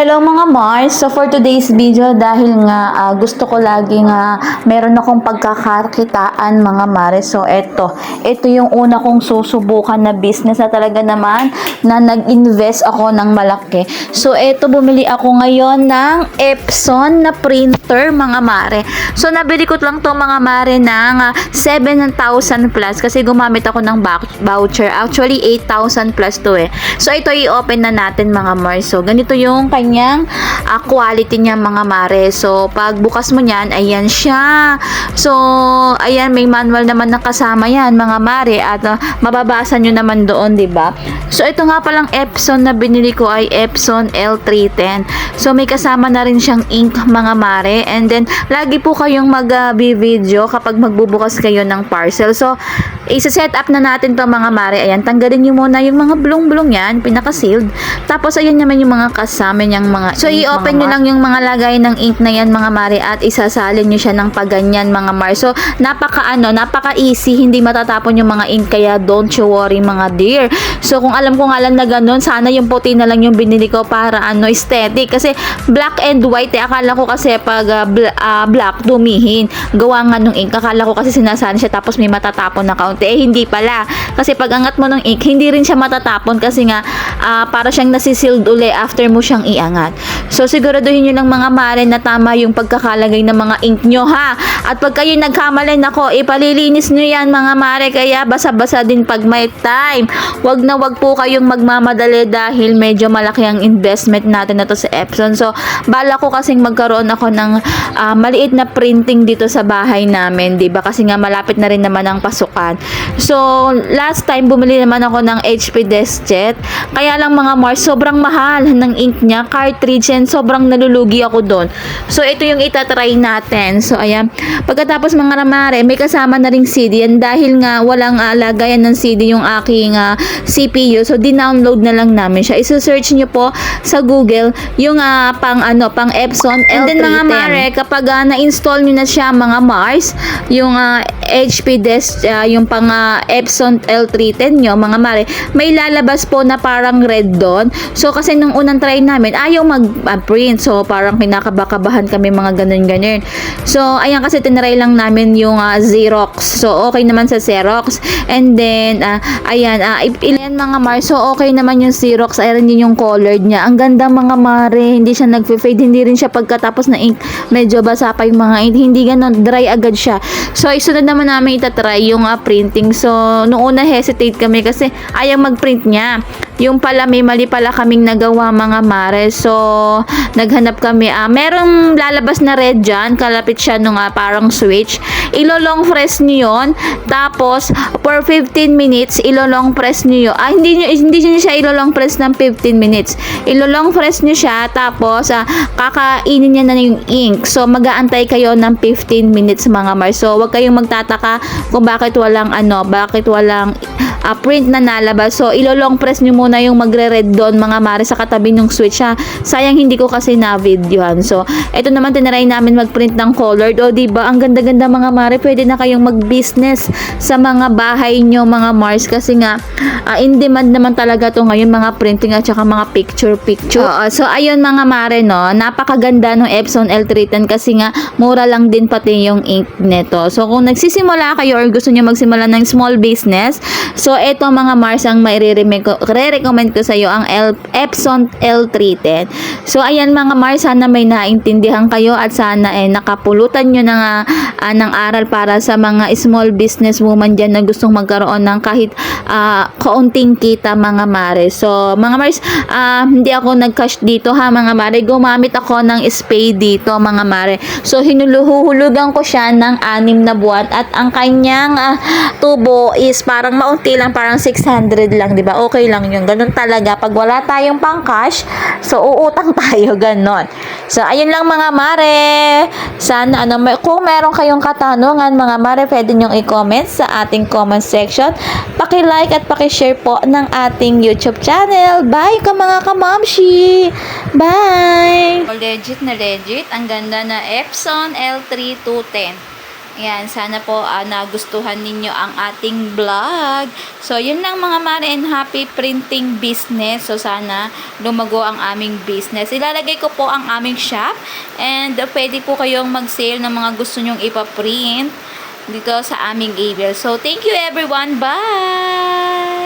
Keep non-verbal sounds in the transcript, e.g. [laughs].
Hello mga Mars! So for today's video, dahil nga ah, gusto ko lagi nga meron akong pagkakakitaan mga Mars. So eto, ito yung una kong susubukan na business na talaga naman na nag-invest ako ng malaki. So eto, bumili ako ngayon ng Epson na printer mga Mare. So nabili ko lang to mga Mare ng ah, 7,000 plus kasi gumamit ako ng vou- voucher. Actually 8,000 plus to eh. So ito i-open na natin mga Mars. So ganito yung kanyang ah, quality niya mga Mare. So pag bukas mo niyan, ayan siya. So ayan may manual naman na kasama yan mga Mare at ah, mababasa nyo naman doon, ba? So ito nga palang Epson na binili ko ay Epson L310. So may kasama na rin siyang ink mga Mare and then lagi po kayong mag-video kapag magbubukas kayo ng parcel. So isa-set up na natin to mga Mare. Ayan, tanggalin niyo muna yung mga blong-blong yan, pinaka-sealed. Tapos ayan naman yung mga kasama niyang mga So i-open Mar. lang yung mga lagay ng ink na yan mga Mare at isasalin niyo siya ng paganyan mga Mar. So napaka ano, napaka easy, hindi matatapon yung mga ink kaya don't you worry mga dear. So kung alam ko nga lang na ganun, sana yung puti na lang yung binili ko para ano aesthetic kasi black and white eh. Akala ko kasi pag ah, bl- ah, black dumihin. Gawa nga nung ink. Akala ko kasi sinasana siya tapos may matatapon na kaunti. Eh hindi pala. Kasi pag angat mo ng ink, hindi rin siya matatapon kasi nga ah, para siyang nasisealed uli after mo siyang iangat. So siguraduhin nyo lang mga mare na tama yung pagkakalagay ng mga ink nyo ha. At pag kayo nagkamali nako, ipalilinis nyo yan mga mare kaya basa-basa din pag may time. Wag na wag po kayong magmamadali dahil medyo malaki ang investment natin na to sa Epson. So bala ko kasing magkaroon ako ng ah, maliit na printing dito sa bahay namin, 'di ba? Kasi nga malapit na rin naman ang pasukan. So last time bumili naman ako ng HP DeskJet. Kaya lang mga Mars, sobrang mahal ng ink niya, cartridge and sobrang nalulugi ako doon. So ito yung itatry natin. So ayan, pagkatapos mga ramare, may kasama na ring CD yan dahil nga walang ah, lagayan ng CD yung aking ah, CPU. So di-download na lang namin siya. Isa-search niyo po sa Google yung ah, pang ano, pang Epson L310. And then mga mare, kapag ah, na-install niyo na siya mga Mars, yung ah, HP desk, ah, yung pang ah, Epson L310 nyo, mga mare, may lalabas po na parang red doon. So, kasi nung unang try namin, ayaw mag-print. so, parang kinakabakabahan kami mga ganun-ganun. So, ayan kasi tinry lang namin yung ah, Xerox. So, okay naman sa Xerox. And then, ah, ayan, ah, ip- ilan mga Mars. So, okay naman yung Xerox. Ayan din yung colored niya. Ang ganda mga mare. Hindi siya nag-fade. Hindi rin siya pagkatapos na ink. Medyo basa pa yung mga ink. Hindi ganun. Dry agad siya. So, isunod naman namin itatry yung ah, printing. So, noong una hesitate kami kasi ayaw mag-print niya. Yung pala, may mali pala kaming nagawa mga mare. So, naghanap kami. Ah, merong lalabas na red dyan. Kalapit siya nung ah, parang switch. Ilo-long press nyo yun. Tapos, for 15 minutes, ilo-long press yun. Ah, hindi, nyo, hindi nyo siya ilo-long press ng 15 minutes. Ilo-long press nyo siya. Tapos, ah, kakainin niya na yung ink. So, mag-aantay kayo ng 15 minutes mga Mars. So, wag kayong magtataka kung bakit walang ano, bakit walang ah, print na nalabas. So, ilo-long press nyo muna yung magre-red doon mga Mare sa katabi ng switch ha. Sayang hindi ko kasi na-videohan. So, eto naman tinaray namin mag-print ng colored. O, di ba Ang ganda-ganda mga Mare. Pwede na kayong mag-business sa mga bahay nyo mga Mars kasi nga ah, in demand naman talaga to ngayon mga printing at saka mga picture-picture. Oo, so, ayun mga Mare no. Napakaganda ng Epson L310 kasi nga mura lang din pati yung ink nito. So, kung nagsisimula kayo or gusto nyo magsimula ng small business, so, eto mga Mars ang mai-recommend ko sa iyo ang L Epson L310. So, ayan mga Mars, sana may naintindihan kayo at sana eh, nakapulutan nyo ng, ah, ah, ng aral para sa mga small business woman dyan na gustong magkaroon ng kahit ah, kaunting kita mga Mare. So, mga Mars, ah, hindi ako nag-cash dito ha mga Mare. Gumamit ako ng spade dito mga Mare. So, hinuluhulugan ko siya ng anim na buwan at ang kanyang ah, tubo is parang maunti lang, parang 600 lang, di ba? Okay lang yun. Ganun talaga. Pag wala tayong pang cash, so uutang [laughs] tayo, ganon. So, ayun lang mga Mare. Sana, ano, may, kung meron kayong katanungan, mga Mare, pwede nyong i-comment sa ating comment section. Paki-like at paki-share po ng ating YouTube channel. Bye ka mga kamamshi! Bye! Legit na legit. Ang ganda na Epson L3210. Ayan, sana po ah, nagustuhan ninyo ang ating vlog. So, yun lang mga mare and happy printing business. So, sana lumago ang aming business. Ilalagay ko po ang aming shop and uh, pwede po kayong mag-sale ng mga gusto nyong ipaprint dito sa aming email. So, thank you everyone. Bye!